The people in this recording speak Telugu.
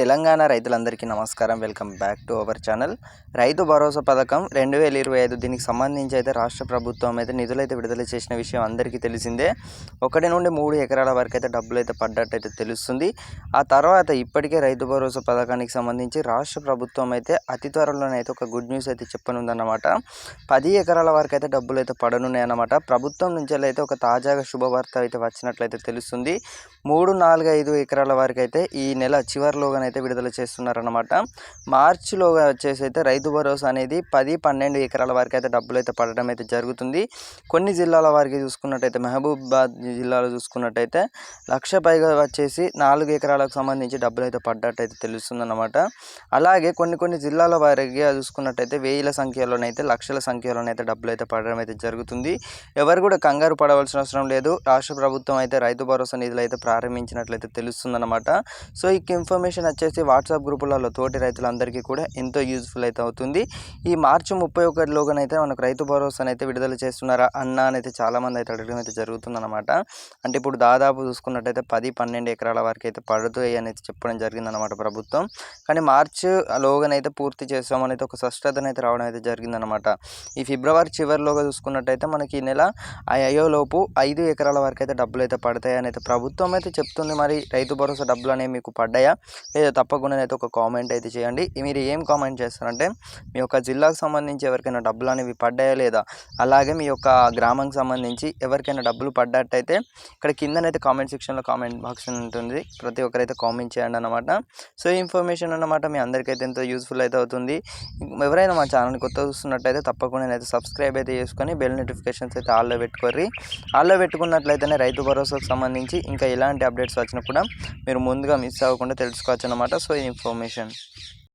తెలంగాణ రైతులందరికీ నమస్కారం. Welcome back to our channel. Rythu Bharosa పథకం రెండు వేల ఇరవై ఐదు దీనికి సంబంధించి అయితే రాష్ట్ర ప్రభుత్వం అయితే నిధులైతే విడుదల చేసిన విషయం అందరికీ తెలిసిందే. ఒకటి నుండి మూడు ఎకరాల వరకు అయితే డబ్బులు అయితే పడ్డట్టు అయితే తెలుస్తుంది. ఆ తర్వాత ఇప్పటికే రైతు భరోసా పథకానికి సంబంధించి రాష్ట్ర ప్రభుత్వం అయితే అతి త్వరలోనే అయితే ఒక గుడ్ న్యూస్ అయితే చెప్పనుందన్నమాట. పది ఎకరాల వరకు అయితే డబ్బులు అయితే పడనున్నాయి అన్నమాట ప్రభుత్వం నుంచి అయితే ఒక తాజాగా శుభవార్త అయితే వచ్చినట్లయితే తెలుస్తుంది. మూడు నాలుగు ఐదు ఎకరాల వరకు అయితే ఈ నెల అయితే విడుదల చేస్తున్నారన్నమాట. మార్చిలో వచ్చేసి అయితే రైతు భరోసా అనేది పది పన్నెండు ఎకరాల వరకు అయితే డబ్బులు అయితే పడడం అయితే జరుగుతుంది. కొన్ని జిల్లాల వారికి చూసుకున్నట్టయితే మహబూబాబాద్ జిల్లాలో చూసుకున్నట్టయితే లక్ష పైగా వచ్చేసి నాలుగు ఎకరాలకు సంబంధించి డబ్బులు అయితే పడ్డట్టయితే తెలుస్తుందన్నమాట. అలాగే కొన్ని కొన్ని జిల్లాల వారికి చూసుకున్నట్టయితే వేల సంఖ్యలోనైతే లక్షల సంఖ్యలోనైతే డబ్బులు అయితే పడడం అయితే జరుగుతుంది. ఎవరు కూడా కంగారు పడవలసిన అవసరం లేదు. రాష్ట్ర ప్రభుత్వం అయితే రైతు భరోసా నిధులు అయితే ప్రారంభించినట్లయితే తెలుస్తుందన్నమాట. సో ఈ ఇన్ఫర్మేషన్ వచ్చేసి వాట్సాప్ గ్రూపులలో తోటి రైతులందరికీ కూడా ఎంతో యూజ్ఫుల్ అయితే అవుతుంది. ఈ మార్చి ముప్పై ఒకటిలోగానైతే మనకు రైతు భరోసాను అయితే విడుదల చేస్తున్నారా అన్న అని అయితే చాలామంది అయితే అడగడం అయితే జరుగుతుందన్నమాట. అంటే ఇప్పుడు దాదాపు చూసుకున్నట్టయితే పది పన్నెండు ఎకరాల వరకు అయితే పడుతాయి అనేది చెప్పడం జరిగిందన్నమాట ప్రభుత్వం. కానీ మార్చి లోగానైతే పూర్తి చేస్తామని అయితే ఒక స్పష్టతను అయితే రావడం అయితే జరిగిందనమాట ఈ ఫిబ్రవరి చివరిలోగా చూసుకున్నట్టయితే మనకి ఈ నెల ఆ అయ్యోలోపు ఐదు ఎకరాల వరకు అయితే డబ్బులు అయితే పడతాయి అని అయితే ప్రభుత్వం అయితే చెప్తుంది. మరి రైతు భరోసా డబ్బులు అనేవి మీకు పడ్డాయా? తప్పకుండా అయితే ఒక కామెంట్ అయితే చేయండి. మీరు ఏం కామెంట్ చేస్తారంటే మీ యొక్క జిల్లాకు సంబంధించి ఎవరికైనా డబ్బులు అనేవి పడ్డాయా లేదా? అలాగే మీ యొక్క గ్రామంకి సంబంధించి ఎవరికైనా డబ్బులు పడ్డట్టయితే ఇక్కడ కిందనైతే కామెంట్ సెక్షన్లో కామెంట్ బాక్స్ ఉంటుంది. ప్రతి ఒక్కరైతే కామెంట్ చేయండి అనమాట సో ఇన్ఫర్మేషన్ అన్నమాట మీ అందరికైతే ఎంతో యూస్ఫుల్ అయితే అవుతుంది. ఎవరైనా మా ఛానల్ కొత్త చూస్తున్నట్టయితే తప్పకుండా అయితే సబ్స్క్రైబ్ అయితే చేసుకొని బెల్ నోటిఫికేషన్స్ అయితే ఆల్లో పెట్టుకోర్రి. ఆల్లో పెట్టుకున్నట్లయితేనే రైతు భరోసాకు సంబంధించి ఇంకా ఎలాంటి అప్డేట్స్ వచ్చినా కూడా మీరు ముందుగా మిస్ అవ్వకుండా తెలుసుకోవచ్చు అనమాట సో ఇన్ఫర్మేషన్.